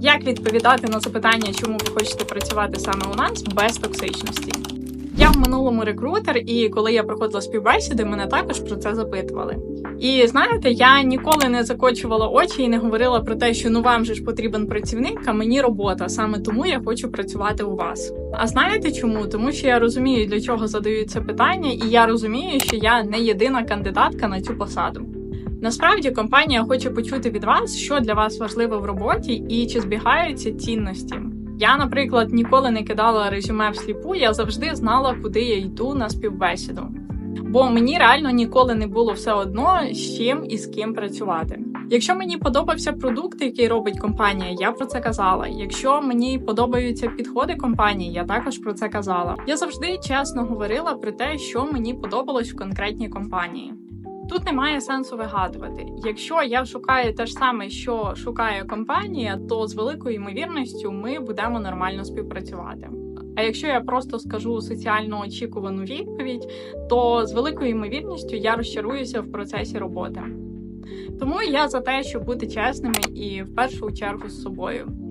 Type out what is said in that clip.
Як відповідати на запитання, чому ви хочете працювати саме у нас без токсичності? Я в минулому рекрутер, і коли я проходила співбесіди, мене також про це запитували. І знаєте, я ніколи не закочувала очі і не говорила про те, що ну вам же ж потрібен працівник, а мені робота. Саме тому я хочу працювати у вас. А знаєте чому? Тому що я розумію, для чого задають це питання, і я розумію, що я не єдина кандидатка на цю посаду. Насправді компанія хоче почути від вас, що для вас важливо в роботі і чи збігаються цінності. Я, наприклад, ніколи не кидала резюме всліпу, я завжди знала, куди я йду на співбесіду. Бо мені реально ніколи не було все одно з чим і з ким працювати. Якщо мені подобався продукт, який робить компанія, я про це казала. Якщо мені подобаються підходи компанії, я також про це казала. Я завжди чесно говорила про те, що мені подобалось в конкретній компанії. Тут немає сенсу вигадувати. Якщо я шукаю те ж саме, що шукає компанія, то з великою ймовірністю ми будемо нормально співпрацювати. А якщо я просто скажу соціально очікувану відповідь, то з великою ймовірністю я розчаруюся в процесі роботи. Тому я за те, щоб бути чесними і в першу чергу з собою.